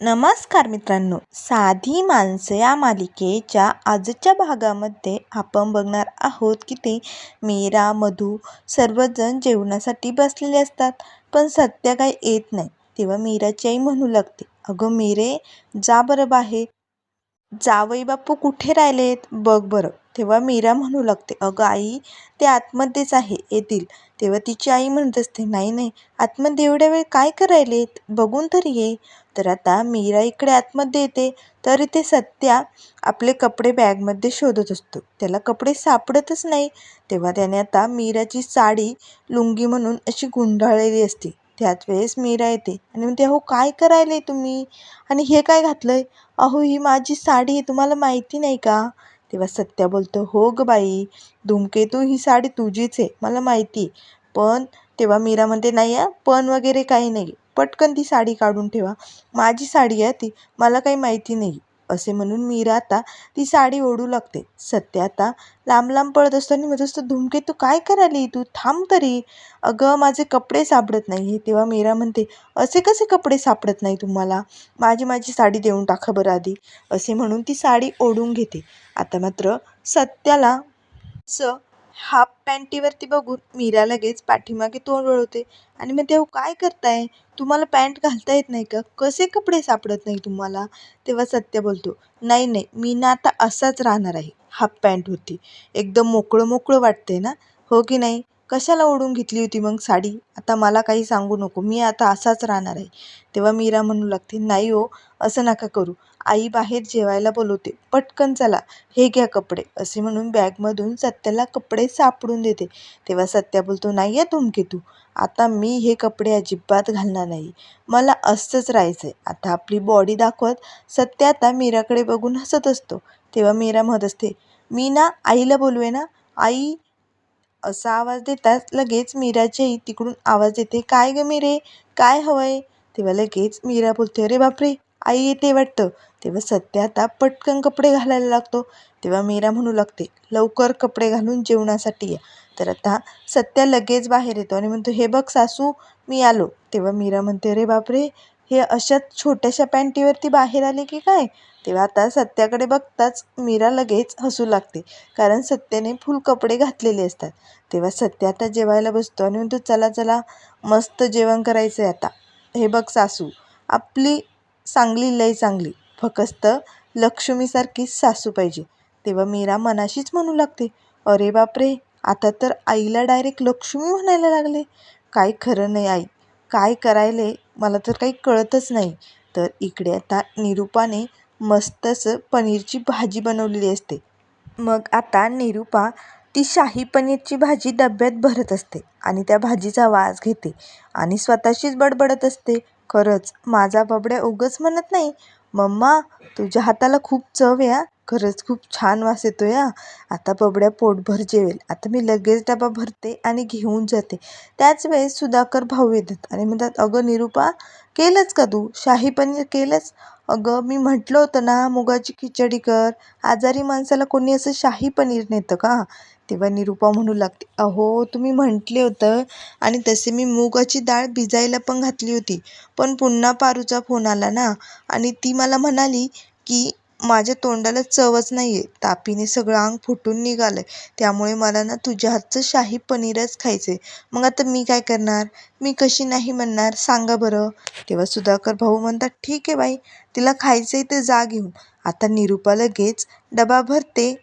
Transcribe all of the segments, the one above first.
नमस्कार मित्रांनो. साधी माणसं या मालिकेच्या आजच्या भागामध्ये आपण बघणार आहोत की ते मीरा मधू सर्वजण जेवणासाठी बसलेले असतात पण सत्या काही येत नाही. तेव्हा मीराची आई म्हणू लागते अगं मीरे जा बरं बाहेर. जावई बापू कुठे राहिलेत? बघ बरं. तेव्हा मीरा म्हणू लागते अगं आई ते आतमध्येच आहे येतील. तेव्हा तिची आई म्हणत असते नाही नाही आतमध्ये एवढ्या वेळ काय करायले बघून तरी ये. तर आता मीरा इकडे आतमध्ये येते तर इथे सत्या आपले कपडे बॅगमध्ये शोधत असतो. त्याला कपडे सापडतच नाही. तेव्हा त्याने आता मीराची साडी लुंगी म्हणून अशी गुंडाळलेली असते. त्याच वेळेस मीरा येते आणि म्हणते अहो काय करायले तुम्ही? आणि हे काय घातलंय? अहो ही माझी साडी आहे तुम्हाला माहिती नाही का? तेव्हा सत्या बोलतो हो ग बाई धूमकेतू ही साडी तुझीच आहे मला माहिती पण तेव्हा मीरा म्हणते नाही आहे पण वगैरे काही नाही. पटकन ती साडी काढून ठेवा. माझी साडी आहे ती मला काही माहिती नाही. असे म्हणून मीरा आता ती साडी ओढू लागते. सत्य आता लांब लांब पळत असतो आणि म्हणत असतो धूमकेतू काय करायली? तू थांब तरी. अगं माझे कपडे सापडत नाही. तेव्हा मीरा म्हणते असे कसे कपडे सापडत नाही तुम्हाला? माझी माझी साडी देऊन टाका बरं आधी. असे म्हणून ती साडी ओढून घेते. आता मात्र सत्याला असं हाफ पॅन्टीवरती बघून मीरा लगेच पाठीमागे तोंड वळवते. आणि मग तेव्हा काय करताय? तुम्हाला पॅन्ट घालता येत नाही का? कसे कपडे सापडत नाही तुम्हाला? तेव्हा सत्य बोलतो नाही नाही मी ना आता असाच राहणार आहे हाफ पॅन्ट होती एकदम मोकळं मोकळं वाटते ना? हो की नाही? कशाला ओढून घेतली होती मग साडी? आता मला काही सांगू नको. मी आता असाच राहणार आहे. तेव्हा मीरा म्हणू लागते नाही हो असं नका करू. आई बाहेर जेवायला बोलवते. पटकन चला. हे घ्या कपडे. असे म्हणून बॅगमधून सत्याला कपडे सापडून देते. तेव्हा सत्या बोलतो नाही आहे तुमके तू. आता मी हे कपडे अजिबात घालणार नाही. मला असंच राहायचं आहे आता आपली बॉडी दाखवत सत्या आता मीराकडे बघून हसत असतो. तेव्हा मीरा म्हणत असते मी ना आईला बोलवे ना. आई असा आवाज देताच लगेच मीराची आई तिकडून आवाज येते काय ग मीरे? काय हवंय? तेव्हा लगेच मीरा बोलते अरे बापरे! आई येते वाटतं. तेव्हा सत्या आता पटकन कपडे घालायला लागतो. तेव्हा मीरा म्हणू लागते लवकर कपडे घालून जेवणासाठी या. तर आता सत्या लगेच बाहेर येतो आणि म्हणतो हे बघ सासू मी आलो. तेव्हा मीरा म्हणते अरे बापरे! हे अशाच छोट्याशा पॅन्टीवरती बाहेर आले की काय? तेव्हा आता सत्याकडे बघताच मीरा लगेच हसू लागते कारण सत्याने फुल कपडे घातलेले असतात. तेव्हा सत्य आता जेवायला बसतो आणि म्हणतो चला चला मस्त जेवण करायचं आहे आता. हे बघ सासू आपली चांगली लय चांगली. फकस्त लक्ष्मीसारखीच सासू पाहिजे. तेव्हा मीरा मनाशीच म्हणू लागते अरे बापरे आता तर आईला डायरेक्ट लक्ष्मी म्हणायला लागले. काय खरं नाही आई. काय करायले मला तर काही कळतच नाही. तर इकडे आता निरूपाने मस्तच पनीरची भाजी बनवलेली असते. मग आता निरूपा ती शाही पनीरची भाजी डब्यात भरत असते आणि त्या भाजीचा वास घेते आणि स्वतःशीच बडबडत असते. खरंच माझा बबड्या उगच म्हणत नाही मम्मा तुझ्या हाताला खूप चव आहे खरंच खूप छान वास येतो या आता बबड्या पोटभर जेवेल. आता मी लगेच डबा भरते आणि घेऊन जाते. त्याच वेळेस सुधाकर भाऊ येतात आणि म्हणतात अगं निरूपा केलंच का तू? शाही पनीर केलंच अगं मी म्हटलं होतं ना मुगाची खिचडी कर. आजारी माणसाला कोणी असं शाही पनीर नेतं का? तेव्हा निरूपा म्हणू लागते अहो तुम्ही म्हटले होतं आणि तसे मी मुगाची डाळ भिजायला पण घातली होती. पण पुन्हा पारूचा फोन आला ना आणि ती मला म्हणाली की माझ्या तोंडाला चवच नाही आहे तापीने सगळं अंग फुटून निघालं आहे त्यामुळे मला ना तुझ्या हातचं शाही पनीरच खायचं आहे मग आता मी काय करणार? मी कशी नाही म्हणणार? सांगा बरं. तेव्हा सुधाकर भाऊ म्हणतात ठीक आहे बाई. तिला खायचं आहे ते जा घेऊन. आता निरूपा लगेच डबा भरते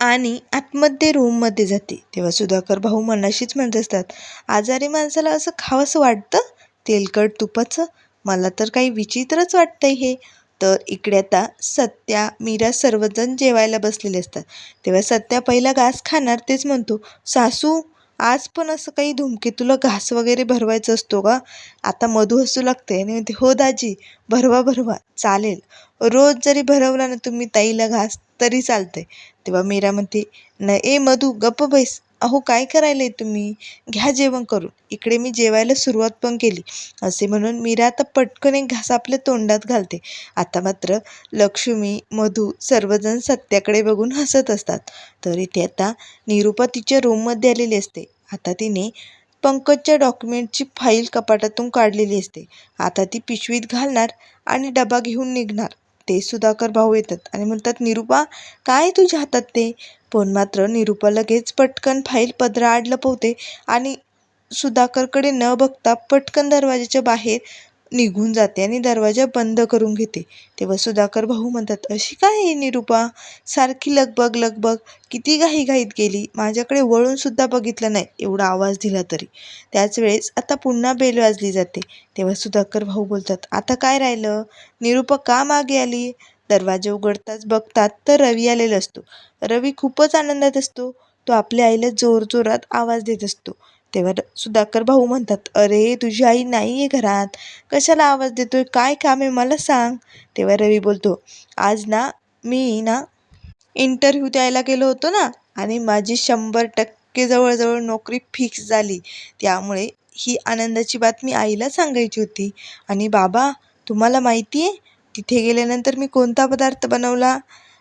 आणि आतमध्ये रूममध्ये जाते. तेव्हा सुधाकर भाऊ मनाशीच म्हणत असतात आजारी माणसाला असं खावंसं वाटतं? तेलकट तुपाचं? मला तर काही विचित्रच वाटतंय हे. तर इकडे आता सत्या मीरा सर्वजण जेवायला बसलेले असतात. तेव्हा सत्या पहिला घास खाणार तेच म्हणतो सासू आज पण असं काही धुमकेतूला घास वगैरे भरवायचा असतो का? आता मधू हसू लागते आणि म्हणते हो दाजी भरवा भरवा चालेल. रोज जरी भरवला ना तुम्ही ताईला घास तरी चालतंय. तेव्हा मीरा म्हणते न ए मधू गप्प बैस. अहो काय करायलंय तुम्ही? घ्या जेवण करून. इकडे मी जेवायला सुरुवात पण केली. असे म्हणून मीरा आता पटकन एक घास आपल्या तोंडात घालते. आता मात्र लक्ष्मी मधू सर्वजण सत्याकडे बघून हसत असतात. तर इथे आता निरूपा तिच्या रूममध्ये आलेली असते. आता तिने पंकजच्या डॉक्युमेंटची फाईल कपाटातून काढलेली असते. आता ती पिशवीत घालणार आणि डबा घेऊन निघणार. ते सुधाकर भाऊ येतात आणि म्हणतात निरुपा काय तुझ्या हातात ते? पण मात्र निरुपा लगेच पटकन फाईल पदराआड लपवते आणि सुधाकरकडे न बघता पटकन दरवाजाच्या बाहेर निघून जाते आणि दरवाजा बंद करून घेते. तेव्हा सुधाकर भाऊ म्हणतात अशी काय आहे निरुपा? सारखी लगबग लगबग. किती घाईघाईत गेली. माझ्याकडे वळून सुद्धा बघितलं नाही. एवढा आवाज दिला तरी. त्याच वेळेस आता पुन्हा बेल वाजली जाते. तेव्हा सुधाकर भाऊ बोलतात आता काय राहिलं? निरुपा का मागे आली? दरवाजे उघडताच बघतात तर रवी आलेला असतो. रवी खूपच आनंदात असतो. तो आपल्या आईला जोरजोरात आवाज देत असतो. तेव्हा र- सुधाकर भाऊ म्हणतात अरे तुझी आई नाही आहे घरात. कशाला आवाज देतोय? काय काम आहे? मला सांग. तेव्हा रवी बोलतो आज ना मी ना इंटरव्ह्यू द्यायला गेलो होतो ना आणि माझी शंभर टक्के जवळजवळ नोकरी फिक्स झाली. त्यामुळे ही आनंदाची बातमी आईला सांगायची होती. आणि बाबा तुम्हाला माहिती आहे तिथे गेल्यानंतर मी कोणता पदार्थ बनवला?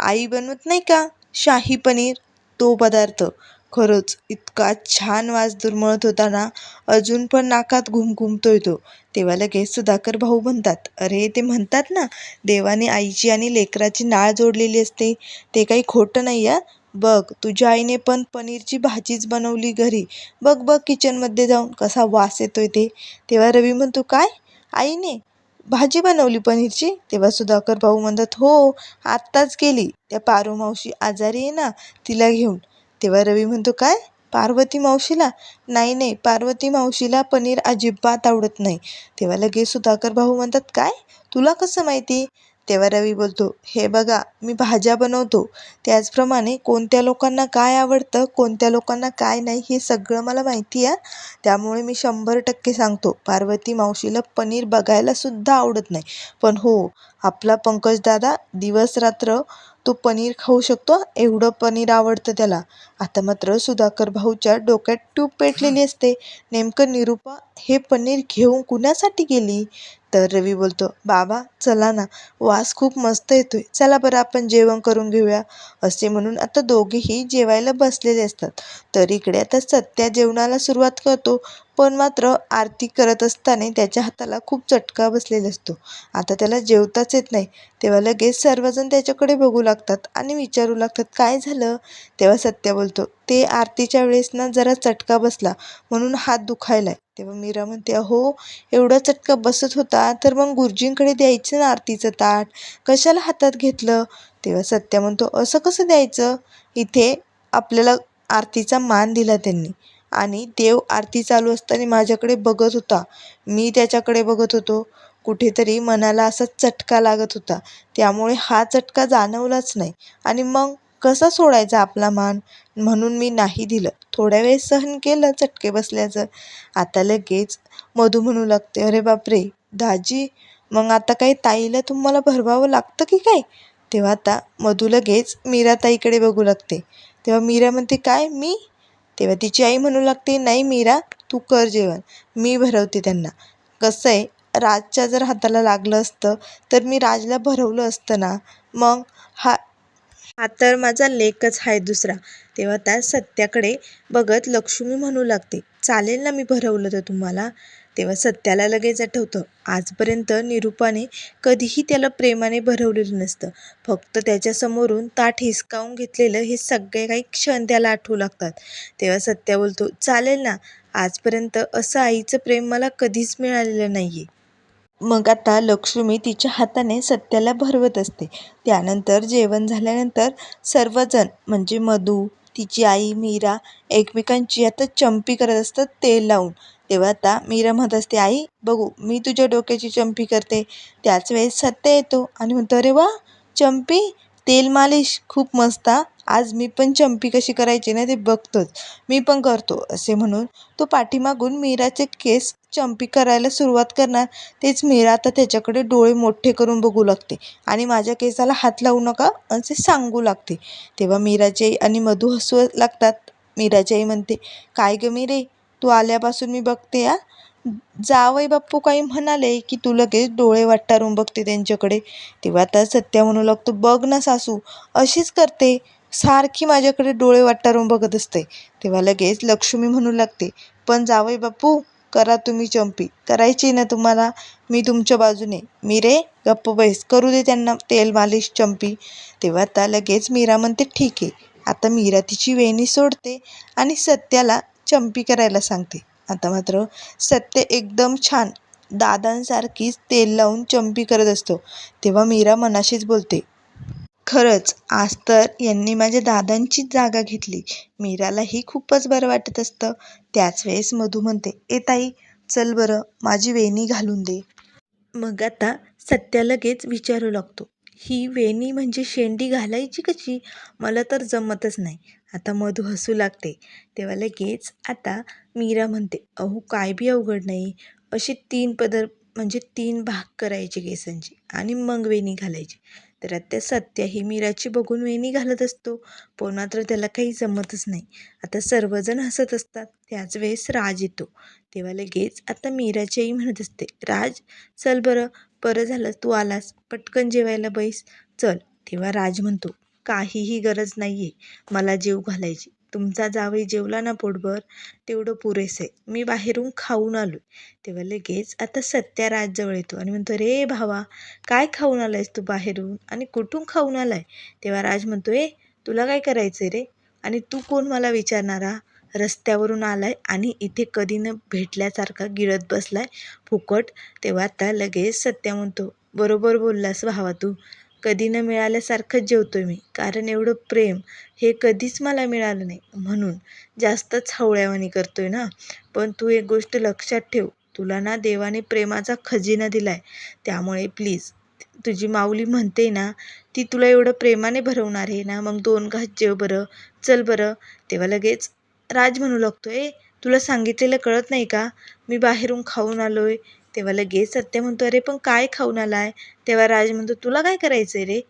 आई बनवत नाही का? शाही पनीर? तो पदार्थ. खरंच इतका छान वास दुर्मळत होता ना. अजून पण नाकात घुमघुमतोय तो. तेव्हा लगेच सुधाकर भाऊ म्हणतात अरे ते म्हणतात ना देवाने आईची आणि लेकराची नाळ जोडलेली असते. ते काही खोटं नाही आहे बघ तुझ्या आईने पण पनीरची भाजीच बनवली घरी. बघ बघ किचनमध्ये जाऊन कसा वास येतोय ते. तेव्हा रवी म्हणतो काय? आईने? भाजी बनवली पनीरची तेव्हा सुधाकर भाऊ म्हणतात हो आत्ताच गेली त्या पारू मावशी आजारी आहे ना तिला घेऊन. तेव्हा रवी म्हणतो काय? पार्वती मावशीला? नाही नाही पार्वती मावशीला पनीर अजिबात आवडत नाही. तेव्हा लगेच सुधाकर भाऊ म्हणतात काय? तुला कसं माहिती? तेव्हा रवी बोलतो हे बघा मी भाज्या बनवतो. त्याचप्रमाणे कोणत्या लोकांना काय आवडतं कोणत्या लोकांना काय नाही हे सगळं मला माहिती आहे त्यामुळे मी शंभर टक्के सांगतो पार्वती मावशीला पनीर बघायला सुद्धा आवडत नाही. पण हो आपला पंकजदादा दिवस रात्र तो पनीर खाऊ शकतो एवढं पनीर आवडतं त्याला. आता मात्र सुधाकर भाऊच्या डोक्यात ट्यूब पेटलेली असते. नेमकं निरूपा हे पनीर घेऊन कुणासाठी गेली? तर रवी बोलतो बाबा चला ना वास खूप मस्त येतोय. चला बरं आपण जेवण करून घेऊया. असे म्हणून आता दोघेही जेवायला बसलेले असतात. तर इकडे आता सत्या जेवणाला सुरुवात करतो पण मात्र आरती करत असताना त्याच्या हाताला खूप चटका बसलेला असतो. आता त्याला जेवताच येत नाही. तेव्हा लगेच सर्वजण त्याच्याकडे बघू लागतात आणि विचारू लागतात काय झालं? तेव्हा सत्या बोलतो ते आरतीच्या वेळेस ना जरा चटका बसला. म्हणून हात दुखायलाय. तेव्हा मीरा म्हणते अहो एवढा चटका बसत होता तर मग गुरुजींकडे द्यायचं ना आरतीचं ताट? कशाला हातात घेतलं? तेव्हा सत्या म्हणतो असं कसं द्यायचं? इथे आपल्याला आरतीचा मान दिला त्यांनी. आणि देव आरती चालू असताना माझ्याकडे बघत होता. मी त्याच्याकडे बघत होतो. कुठेतरी मनाला असा चटका लागत होता. त्यामुळे हा चटका जाणवलाच नाही. आणि मग कसा सोडायचा आपला मान? म्हणून मी नाही दिलं. थोड्या वेळ सहन केलं चटके बसल्याचं. आता लगेच मधू म्हणू लागते अरे बापरे दाजी मग आता काही ताईला तुम्हाला भरवावं लागतं की काय? तेव्हा आता मधू लगेच मीरा ताईकडे बघू लागते. तेव्हा मीरा म्हणते काय मी? तेव्हा तिची आई म्हणू लागते नाही मीरा तू कर जेवण. मी भरवते त्यांना. कसं आहे राजच्या जर हाताला लागलं असतं तर मी राजला भरवलं असतं ना? मग हा हा तर माझा लेकच आहे दुसरा. तेव्हा त्या सत्याकडे बघत लक्ष्मी म्हणू लागते चालेल ना मी भरवलं तर तुम्हाला? तेव्हा सत्याला लगेच आठवतं आजपर्यंत निरूपाने कधीही त्याला प्रेमाने भरवलेलं नसतं. फक्त त्याच्यासमोरून ताट हिसकावून घेतलेलं हे सगळे काही क्षण त्याला आठवू लागतात. तेव्हा सत्या बोलतो चालेल ना आजपर्यंत असं आईचं प्रेम मला कधीच मिळालेलं नाही आहे मग आता लक्ष्मी तिच्या हाताने सत्याला भरवत असते. त्यानंतर जेवण झाल्यानंतर सर्वजण म्हणजे मधू तिची आई मीरा एकमेकांची आता चंपी करत असतात तेल लावून. तेव्हा आता मीरा म्हणत असते आई बघू मी तुझ्या डोक्याची चंपी करते. त्याच वेळेस सत्य येतो आणि म्हणतो अरे वा चंपी तेल मालिश खूप मस्त हा. आज मी पण चंपी कशी करायची ना ते बघतोच. मी पण करतो असे म्हणून. तो पाठीमागून मीराचे केस चंपी करायला सुरुवात करणार तेच मीरा आता त्याच्याकडे डोळे मोठे करून बघू लागते आणि माझ्या केसाला हात लावू नका असे सांगू लागते. तेव्हा मीराची आई आणि मधू हसू लागतात. मीराची आई म्हणते काय ग मीरे तू आल्यापासून मी बघते या. जावई बाप्पू काही म्हणाले की तू लगेच डोळे वाटारून बघते त्यांच्याकडे. तेव्हा आता सत्या म्हणू लागतो बघ ना सासू अशीच करते. सारखी माझ्याकडे डोळे वाटारून बघत असते. तेव्हा लगेच लक्ष्मी म्हणू लागते पण जावई बापू करा तुम्ही चंपी. करायची ना तुम्हाला. मी तुमच्या बाजूने. मी रे गप्प बैस. करू दे त्यांना तेल मालिश चंपी. तेव्हा आता लगेच मीरा म्हणते ठीक आहे. आता मीरा तिची वेणी सोडते आणि सत्याला चंपी करायला सांगते. आता मात्र सत्य एकदम छान दादांसारखीच तेल लावून चंपी करत असतो. तेव्हा मीरा मनाशीच बोलते खरंच आज तर यांनी माझ्या दादांचीच जागा घेतली. मीरालाही खूपच बरं वाटत असतं. त्याच वेळेस मधू म्हणते ए ताई चल बरं माझी वेणी घालून दे. मग आता सत्या लगेच विचारू लागतो ही वेणी म्हणजे शेंडी घालायची कशी? मला तर जमतच नाही. आता मधू हसू लागते. तेव्हा लगेच आता मीरा म्हणते अहो काय बी अवघड नाही. अशी तीन पदर म्हणजे तीन भाग करायचे केसांची आणि मग वेणी घालायची. तर आता सत्या ही मीराची बघून वेणी घालत असतो. पण मात्र त्याला काही जमतच नाही. आता सर्वजण हसत असतात. त्याच वेळेस राज येतो. तेव्हा लगेच आता मीराची आई म्हणत असते. राज चल बरं. बरं झालं तू आलास. पटकन जेवायला बैस. चल. तेव्हा राज म्हणतो काहीही गरज नाही आहे मला जेव घालायची. तुमचा जावई जेवला ना पोटभर तेवढं पुरेसं. आहे मी बाहेरून खाऊन आलो तेव्हा लगेच आता सत्या राजजवळ येतो आणि म्हणतो रे भावा काय खाऊन आलायस तू बाहेरून? आणि कुठून खाऊन आलाय? तेव्हा राज म्हणतो ए तुला काय करायचं रे? आणि तू कोण मला विचारणारा? रस्त्यावरून आलाय आणि इथे कधी न भेटल्यासारखा गिळत बसलाय फुकट. तेव्हा आता लगेच सत्या म्हणतो बरोबर बोललास भावा तू. कधी न मिळाल्यासारखंच जेवतो मी. कारण एवढं प्रेम हे कधीच मला मिळालं नाही. म्हणून जास्तच हवळ्यावानी आहे ना. पण तू एक गोष्ट लक्षात ठेव. तुला ना देवाने प्रेमाचा खजिना दिला आहे त्यामुळे प्लीज तुझी माऊली म्हणते ना ती तुला एवढं प्रेमाने भरवणार आहे ना मग दोन घास जेव बरं चल बरं. तेव्हा लगेच राज म्हणू लागतो ए तुला सांगितलेलं कळत नाही का? मी बाहेरून खाऊन आलो आहे तेव्हा लगेच सत्य म्हणतो अरे पण काय खाऊन आलाय? तेव्हा राज म्हणतो तुला काय करायचं आहे रे?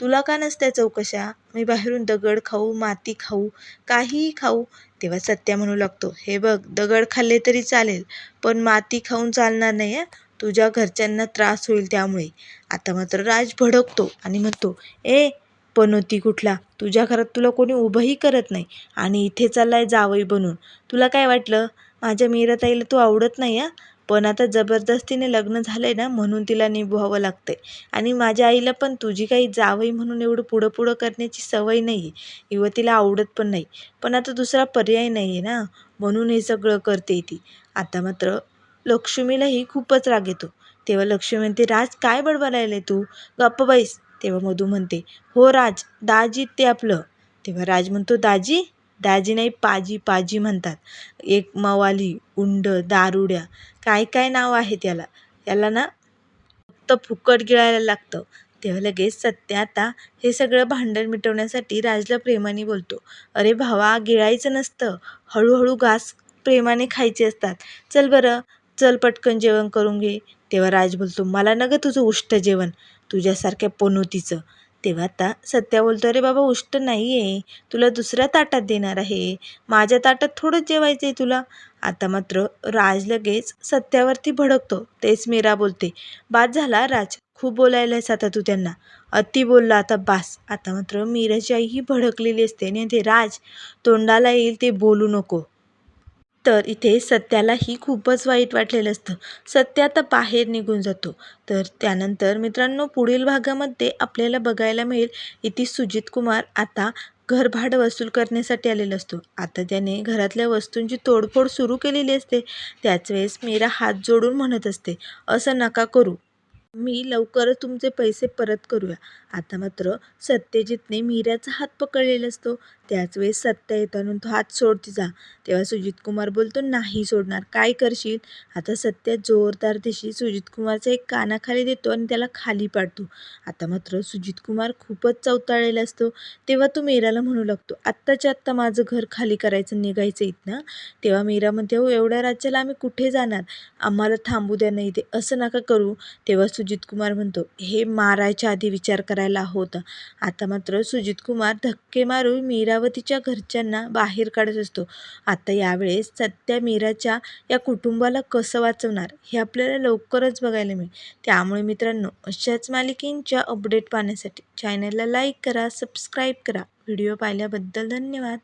तुला का नसत्या चौकशा? मी बाहेरून दगड खाऊ माती खाऊ काहीही खाऊ. तेव्हा सत्या म्हणू लागतो हे बघ दगड खाल्ले तरी चालेल पण माती खाऊन चालणार नाही आहे तुझ्या घरच्यांना त्रास होईल त्यामुळे. आता मात्र राज भडकतो आणि म्हणतो ए पनोती कुठला? तुझ्या घरात तुला कोणी उभंही करत नाही आणि इथे चाललाय जावई बनून. तुला काय वाटलं? माझ्या मीराताईला तू आवडत नाही आ पण आता जबरदस्तीने लग्न झालं आहे ना म्हणून तिला निभवावं लागतंय. आणि माझ्या आईला पण तुझी काही जावई म्हणून एवढं पुढं पुढं करण्याची सवय नाही आहे किंवा तिला आवडत पण नाही. पण आता दुसरा पर्याय नाही आहे ना म्हणून हे सगळं करते ती. आता मात्र लक्ष्मीलाही खूपच राग येतो. तेव्हा लक्ष्मी म्हणते राज काय बडबडायला तू? गप्प बाईस तेव्हा मधू म्हणते हो राज दाजी ते आपलं. तेव्हा राज म्हणतो दाजी दाजी नाही पाजी पाजी म्हणतात. एक मवाली उंड दारुड्या काय काय नाव आहे त्याला याला ना फक्त फुकट गिळायला लागतं. तेव्हा लगेच सत्य आता हे सगळं भांडण मिटवण्यासाठी राजला प्रेमाने बोलतो. अरे भावा गिळायचं नसतं. हळूहळू घास प्रेमाने खायचे असतात. चल बरं चल पटकन जेवण करून घे. तेव्हा राज बोलतो मला न गं तुझं उष्ट जेवण. तुझ्यासारख्या पनोतीचं. तेव्हा आता सत्या बोलतो अरे बाबा उष्ट नाही आहे तुला दुसऱ्या ताटात देणार आहे. माझ्या ताटात थोडंच जेवायचं आहे तुला. आता मात्र राज लगेच सत्यावरती भडकतो. तेच मीरा बोलते बाद झाला राज. खूप बोलायलायस आता तू त्यांना. अति बोलला आता बास. आता मात्र मीराची आई ही भडकलेली असते आणि ते राज तोंडाला येईल ते बोलू नको. तर इथे सत्यालाही खूपच वाईट वाटलेलं असतं. सत्य आता बाहेर निघून जातो. तर त्यानंतर मित्रांनो पुढील भागामध्ये आपल्याला बघायला मिळेल इथे सुजित कुमार आता घरभाड वसूल करण्यासाठी आलेला असतो. आता त्याने घरातल्या वस्तूंची तोडफोड सुरू केलेली असते. त्याच वेळेस मीरा हात जोडून म्हणत असते असं नका करू. मी लवकरच तुमचे पैसे परत करूया. आता मात्र सत्यजितने मीराचा हात पकडलेला असतो. त्याच वेळेस सत्य येतो तो हात सोड तिचा तेव्हा सुजित कुमार बोलतो नाही सोडणार. काय करशील? आता सत्य जोरदार दिशी सुजित कुमारचा एक कानाखाली देतो आणि त्याला खाली पाडतो. आता मात्र सुजित कुमार खूपच चवताळलेला असतो. तेव्हा तो मीराला म्हणू लागतो आत्ताच्या आत्ता माझं घर खाली करायचं निघायचं इथनं ना? तेव्हा मीरा म्हणते हो एवढ्या राज्याला आम्ही कुठे जाणार? आम्हाला थांबू द्या नाही ते असं नका करू. तेव्हा सुजित कुमार म्हणतो हे मारायच्या आधी विचार करायला होता. आता मात्र सुजित कुमार धक्के मारून मीरा व तिच्या घरच्यांना बाहेर काढत असतो. आता यावेळेस सत्या मीराच्या या कुटुंबाला कसं वाचवणार हे आपल्याला लवकरच बघायला मिळेल. त्यामुळे मित्रांनो अशाच मालिकेंच्या अपडेट पाहण्यासाठी चॅनलला लाईक करा सबस्क्राईब करा. व्हिडिओ पाहिल्याबद्दल धन्यवाद.